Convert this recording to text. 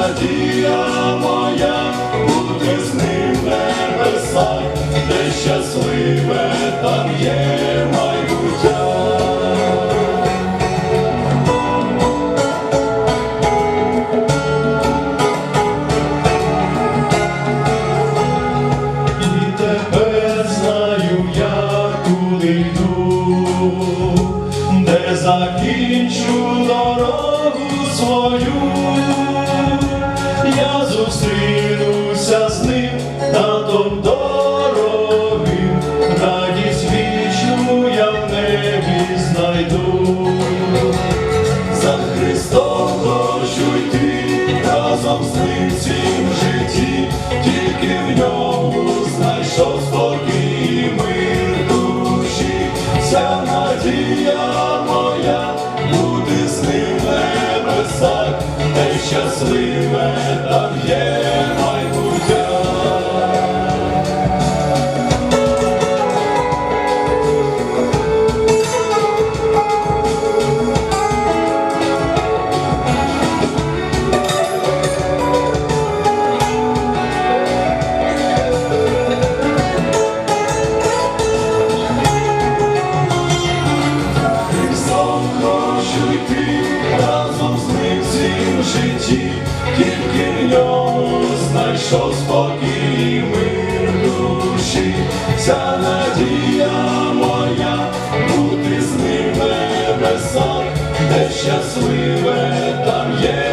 надія моя бути з ним в небесах, де щасливе там є майбуття. І тепер знаю я, куди йду, де закінчу дорогу свою, йти разом з ним в житті, тільки в ньому знайшов спокій і мир душі, вся надія моя бути з ним в небесах, те щасливе там є надія моя, бути з ним небесах, де щасливе там є.